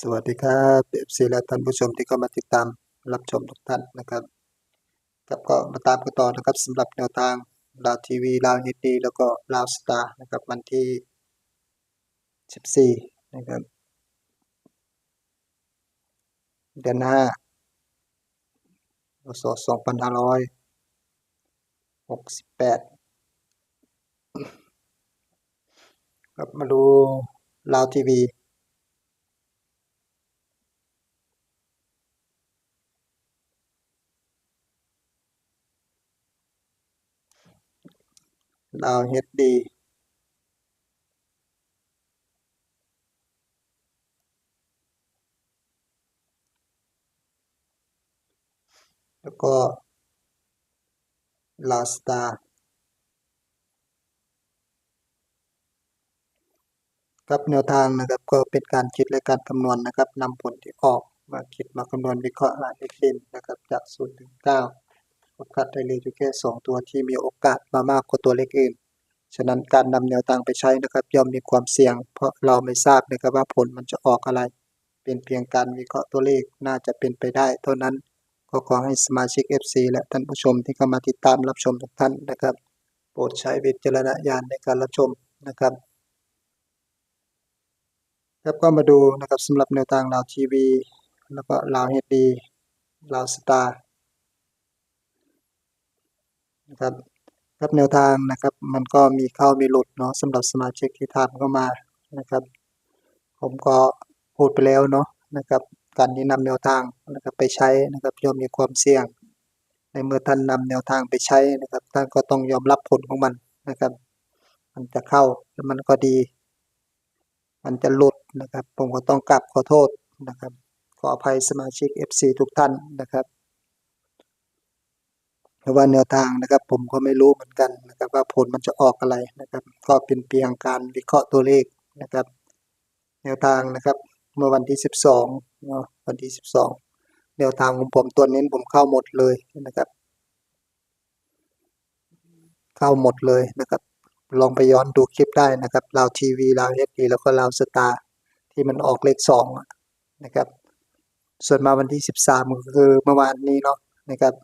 สวัสดีครับเอฟซีและท่านผู้ชมที่เข้ามาติดตามรับชมทุกท่านนะครับครับก็มาตามกันต่อนะครับสำหรับแนวทางลาวทีวีลาวเฮดดีแล้วก็ลาวสตาร์นะครับวันที่ 14 นะครับเดือน5พศ2568 ครับมาดูลาวทีวี ลาวเฮดดีแล้วก็ลาสตาครับแนวทางนะครับก็เป็นการคิดและการคำนวณนะครับนำผลที่ออกมาคิดมาคำนวณวิเคราะห์รายเลขเด่นนะครับจาก0ถึง9 โอกาสได้เลยอยู่แค่2ตัวที่มีโอกาสมามากกว่าตัวเลขอื่น ฉะนั้นการนำแนวทางไปใช้นะครับ ย่อมมีความเสี่ยง เพราะเราไม่ทราบนะครับว่าผลมันจะออกอะไร เป็นเพียงการวิเคราะห์ตัวเลขน่าจะเป็นไปได้เท่านั้นก็ขอให้สมาชิก FC และท่านผู้ชมที่เข้ามาติดตามรับชมทุกท่านนะครับ โปรดใช้วิจารณญาณในการรับชมนะครับครับก็มาดูนะครับสำหรับแนวทางลาวทีวี แล้วก็ลาวเฮดดีลาวสตาร์ นะครับครับแนวทางนะครับ มันก็มีเข้ามีหลุดเนาะสำหรับสมาชิกที่ถามเข้ามานะครับ ผมก็พูดไปแล้วเนาะนะครับ การที่นำแนวทางนะครับไปใช้นะครับย่อมมีความเสี่ยง ในเมื่อท่านนำแนวทางไปใช้นะครับ ท่านก็ต้องยอมรับผลของมันนะครับ มันจะเข้าแล้วมันก็ดี มันจะหลุดนะครับ ผมก็ต้องกลับขอโทษนะครับ ขออภัยสมาชิก FC ทุกท่านนะครับ เพราะว่าแนวทางนะครับ ผมก็ไม่รู้เหมือนกันนะครับ ว่าผลมันจะออกอะไรนะครับ ก็เป็นเพียงการวิเคราะห์ตัวเลขนะครับ แนวทางนะครับ เมื่อวันที่ 12เนาะวันที่ 12 แนวทางของผมตัวเน้นผมเข้าหมดเลยนะครับ เข้าหมดเลยนะครับ ลองไปย้อนดูคลิปได้นะครับลาวทีวีลาวเอสดีแล้วก็ลาวสตาร์ที่มันออกเลขสองนะครับ ส่วนมาวันที่ 13ก็คือเมื่อวานนี้เนาะนะครับ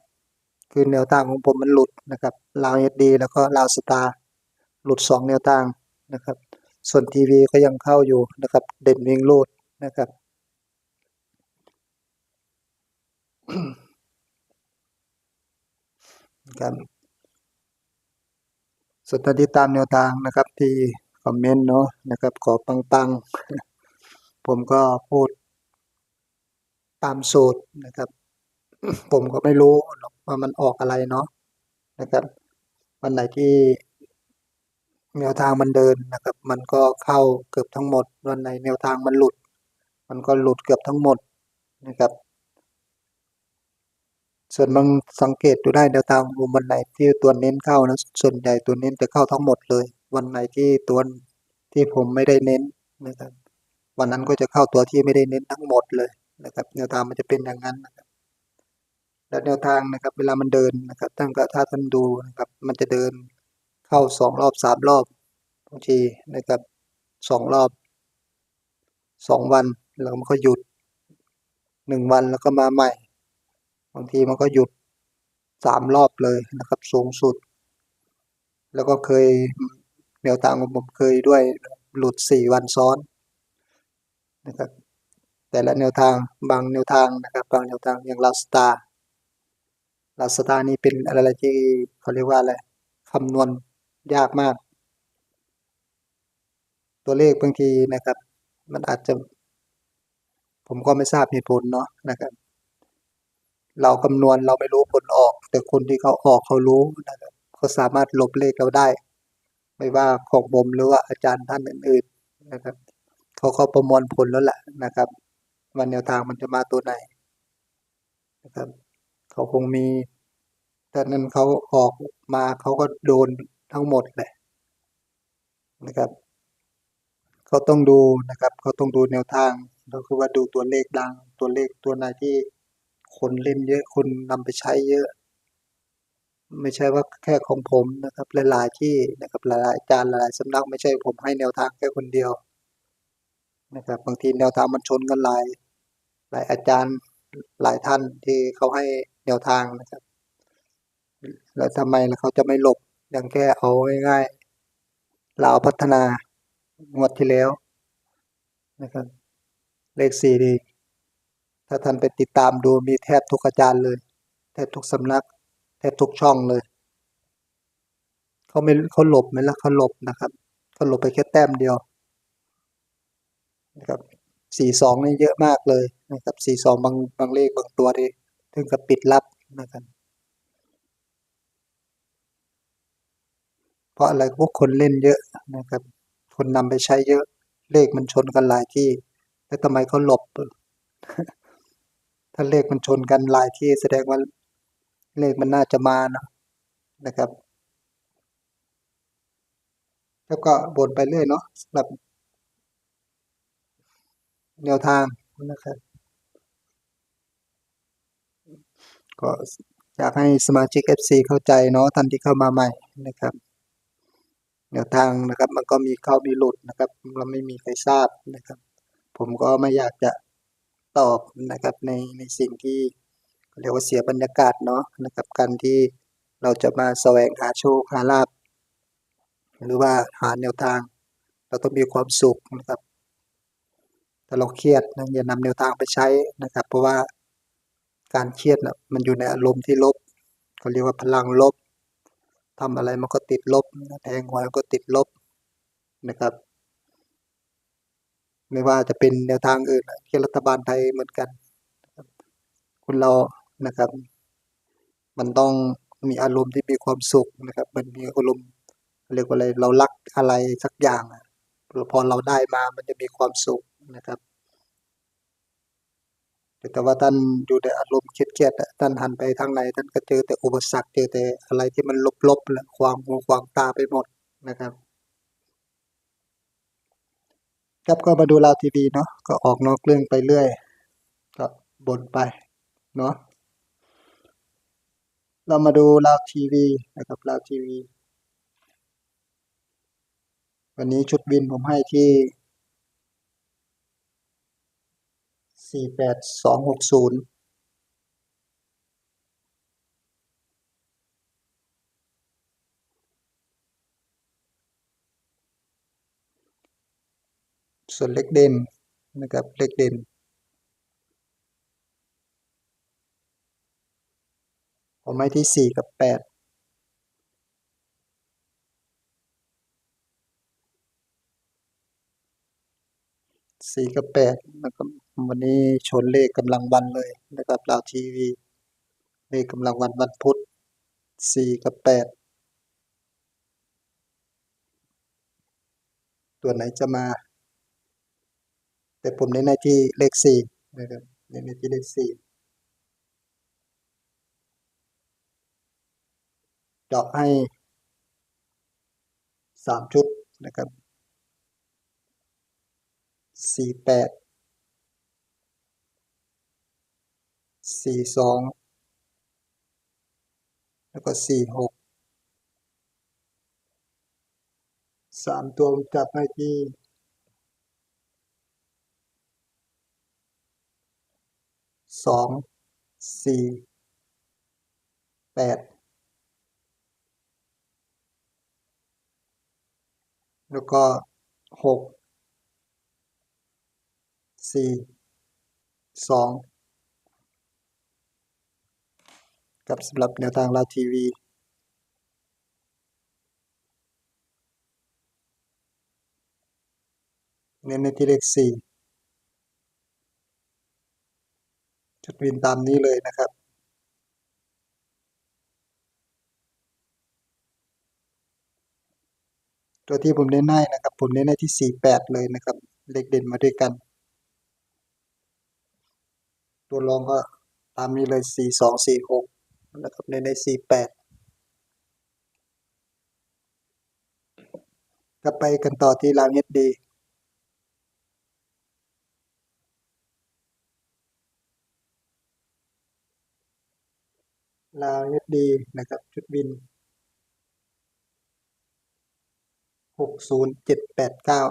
คือแนวทางของผมมันหลุดนะครับลาวเอสดีแล้วก็ลาวสตาร์หลุด 2 แนวทางนะครับ ส่วนทีวีก็ยังเข้าอยู่นะครับ เด่นวิ่งลูดนะครับครับส่วนท่านที่ตามแนวทางนะครับ ที่คอมเมนต์เนาะนะครับ ขอปังๆ ผมก็พูดตามสูตรนะครับ ผมก็ไม่รู้ว่ามันออกอะไรเนาะนะครับวันไหนที่แนวทางมันเดินนะครับ มันก็เข้าเกือบทั้งหมด วันไหนแนวทางมันหลุด มันก็หลุดเกือบทั้งหมดนะครับ ส่วนบางสังเกตดูได้แนวทางของผมวันไหนที่ตัวเน้นเข้านะส่วนใหญ่ตัวเน้นจะเข้าทั้งหมดเลย วันไหนที่ตัวที่ผมไม่ได้เน้นนะครับ วันนั้นก็จะเข้าตัวที่ไม่ได้เน้นทั้งหมดเลยนะครับแนวทางมันจะเป็นอย่างนั้นนะครับ และแนวทางนะครับ เวลามันเดินนะครับท่านก็ถ้าท่านดูนะครับ มันจะเดินเข้าสองรอบสามรอบบางทีนะครับสองรอบสองวันแล้วมันก็หยุดหนึ่งวันแล้วก็มาใหม่ บางทีมันก็หยุดสามรอบเลยนะครับ สูงสุด แล้วก็เคยแนวทางของผมเคยด้วยหลุดสี่วันซ้อนนะครับแต่ละแนวทางบางแนวทางนะครับบางแนวทางอย่างลาสตา ลาสตานี่เป็นอะไรที่เขาเรียกว่าอะไรคำนวณยากมาก ตัวเลขบางทีนะครับ มันอาจจะ ผมก็ไม่ทราบเหตุผลเนาะนะครับ เราคำนวณเราไม่รู้ผลออก แต่คนที่เขาออกเขารู้นะครับเขาสามารถลบเลขเราได้ ไม่ว่าของผมหรือว่าอาจารย์ท่านอื่น ๆนะครับเขาเขาประมวลผลแล้วแหละนะครับว่าแนวทางมันจะมาตัวไหนนะครับเขาคงมี แต่นั้นเขาออกมาเขาก็โดนทั้งหมดแหละนะครับเขาต้องดูนะครับเขาต้องดูแนวทางก็คือว่าดูตัวเลขดังตัวเลขตัวไหนที่คนเล่นเยอะคนนำไปใช้เยอะ ไม่ใช่ว่าแค่ของผมนะครับหลายๆที่นะครับหลายๆอาจารย์หลายๆสำนักไม่ใช่ผมให้แนวทางแค่คนเดียวนะครับบางทีแนวทางมันชนกันหลายหลายอาจารย์หลายท่านที่เขาให้แนวทางนะครับ แล้วทำไมเขาจะไม่หลบอย่างแค่เอาง่ายๆลาพัฒนางวดที่แล้วนะครับ เลขสี่ดี ถ้าท่านไปติดตามดูมีแทบทุกอาจารย์เลย แทบทุกสำนัก แทบทุกช่องเลยเขาไม่เขาหลบไหมล่ะเขาหลบนะครับเขาหลบไปแค่แต้มเดียวนะครับสี่สองนี่เยอะมากเลยนะครับสี่สองบางบางเลขบางตัวที่ถึงกับปิดลับนะครับ เพ ราะอะไรพวกคนเล่นเยอะนะครับ คนนำไปใช้เยอะ เลขมันชนกันหลายที่ แล้วทำไมเขาหลบ ถ้าเลขมันชนกันหลายที่แสดงว่าเลขมันน่าจะมานะนะครับ แล้วก็บนไปเรื่อยเนาะสำหรับแนวทางนะครับ ก็อยากให้สมาชิก FC เข้าใจเนาะท่านที่เข้ามาใหม่นะครับ แนวทางนะครับ มันก็มีเข้ามีหลุดนะครับ เราไม่มีใครทราบนะครับ ผมก็ไม่อยากจะตอบนะครับในในสิ่งที่เรียกว่าเสียบรรยากาศเนาะนะครับ การที่เราจะมาแสวงหาโชคหาลาภหรือว่าหาแนวทาง เราต้องมีความสุขนะครับถ้าเราเครียดนะอย่านำแนวทางไปใช้นะครับ เพราะว่าการเครียดนะมันอยู่ในอารมณ์ที่ลบเขาเรียกว่าพลังลบ ทำอะไรมันก็ติดลบแทงหวยก็ติดลบนะครับ ไม่ว่าจะเป็นแนวทางอื่นที่รัฐบาลไทยเหมือนกันครับคนเรานะครับ มันต้องมีอารมณ์ที่มีความสุขนะครับ มันมีอารมณ์เรียกว่าอะไรเรารักอะไรสักอย่างพอเราได้มามันจะมีความสุขนะครับ แต่ว่าท่านอยู่ในอารมณ์เครียดๆท่านหันไปทางไหนท่านก็เจอแต่อุปสรรคเจอแต่อะไรที่มันลบๆและขวางหูขวางตาไปหมดนะครับครับก็มาดูลาวทีวีเนาะก็ออกนอกเรื่องไปเรื่อย ก็บ่นไปเนาะเรามาดูลาวทีวีนะครับลาวทีวี วันนี้ชุดวินผมให้ที่ สี่แปดสองหกศูนย์ส่วนเล็กเด่นนะครับเล็กเด่นผมให้ที่สี่กับแปดสี่กับแปดนะครับ วันนี้ชนเลขกำลังวันเลยนะครับลาวทีวี เลขกำลังวันวันพุธสี่กับแปดตัวไหนจะมา แต่ผมเน้นในที่เลขสี่นะครับเน้นในที่เลขสี่เจาะให้สามชุดนะครับสี่แปด สี่สองแล้วก็สี่หกสามตัวจับให้ที่สองสี่แปดแล้วก็หกสี่สอง กับสำหรับแนวทางลาทีวีเน้นในที่เลขสี่จุดวินตามนี้เลยนะครับ ตัวที่ผมเน้นให้นะครับ ผมเน้นให้ที่สี่แปดเลยนะครับ เลขเด่นมาด้วยกัน ตัวรองก็ตามนี้เลยสี่สองสี่หก นะครับเน้นในสี่แปดก็ไปกันต่อที่ลาวเนตดีลาวเอสดีนะครับ ชุดวินหกศูนย์เจ็ดแปดเก้า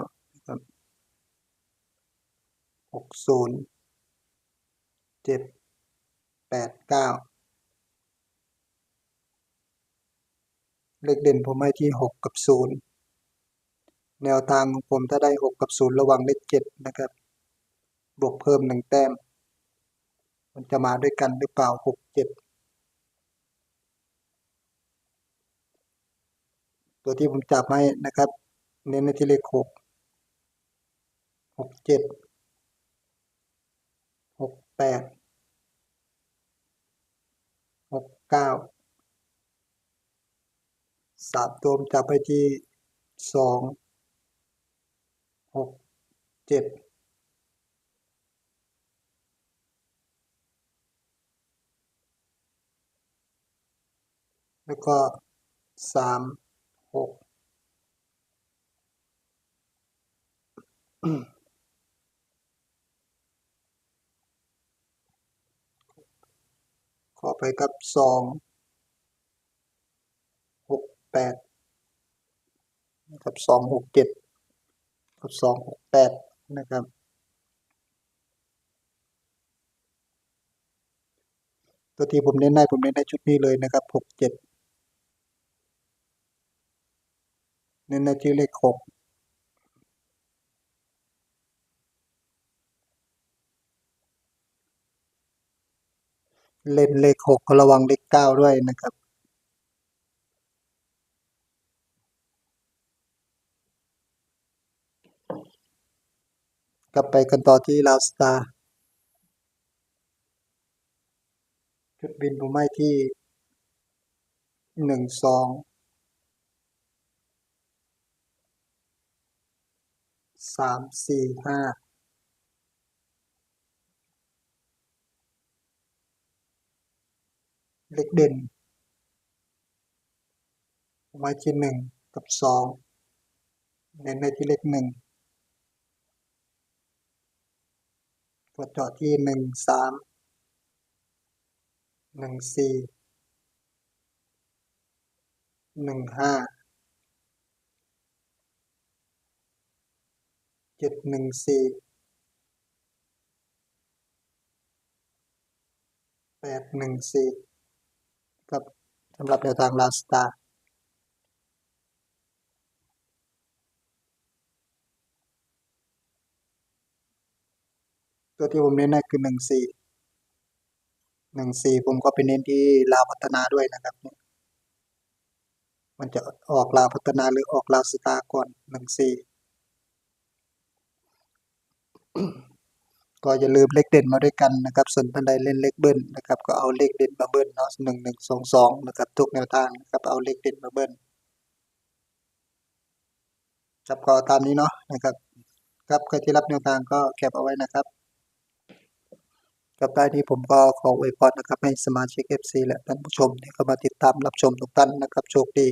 ครับหกศูนย์เจ็ดแปดเก้า เลขเด่นผมให้ที่ 6 กับ 0 แนวทางของผมถ้าได้ 6 กับ 0 ระวังเลข7นะครับ บวกเพิ่ม 1 แต้ม มันจะมาด้วยกันหรือเปล่า 6 7 ตัวที่ผมจับให้นะครับ เน้นในที่เลข 6 6 7 6 8 6 9 สามตัวมจับไปที่สองหกเจ็ดแล้วก็สามหกขอไปกับสอง แปดกับสองหกเจ็ดกับสองหกแปดนะครับตัวที่ผมเน้นได้ผมเน้นได้ชุดนี้เลยนะครับหกเจ็ดเน้นในที่เลขหกเล่นเลขหกระวังเลขเก้าด้วยนะครับ กลับไปกันต่อที่ลาวสตาร์จุดบินผมให้ที่หนึ่งสองสามสี่ห้าเลขเด่นผมให้ที่หนึ่งกับสองเน้นในที่เลขหนึ่ง กดเจาะที่หนึ่งสามหนึ่งสี่หนึ่งห้าเจ็ดหนึ่งสี่แปดหนึ่งสี่ครับสำหรับแนวทางลาสตาร์ ตัวที่ผมเน้นนะคือหนึ่งสี่หนึ่งสี่ผมก็ไปเน้นที่ลาวพัฒนาด้วยนะครับเนี่ยมันจะออกลาวพัฒนาหรือออกลาวสตาร์ก่อนหนึ่งสี่ก็อย่าลืมเลขเด่นมาด้วยกันนะครับ ส่วนท่านใดเล่นเลขเบิ้ลนะครับ ก็เอาเลขเด่นมาเบิ้ลเนาะหนึ่งหนึ่งสองสองนะครับทุกแนวทางนะครับเอาเลขเด่นมาเบิ้ลจับก็ตามนี้เนาะนะครับ ครับใครที่รับแนวทางก็แคปเอาไว้นะครับ กับท้ายนี้ผมก็ขออวยพรนะครับ ให้สมาชิก FC และท่านผู้ชมที่เข้ามาติดตามรับชมทุกท่านนะครับโชคดี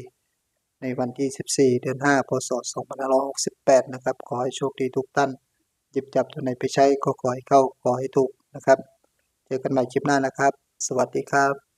ในวันที่ 14 เดือน 5 พศ 2568 นะครับ ขอให้โชคดีทุกท่านหยิบจับตัวไหนไปใช้ก็ขอให้เข้าขอให้ถูกนะครับ เจอกันใหม่คลิปหน้านะครับ สวัสดีครับ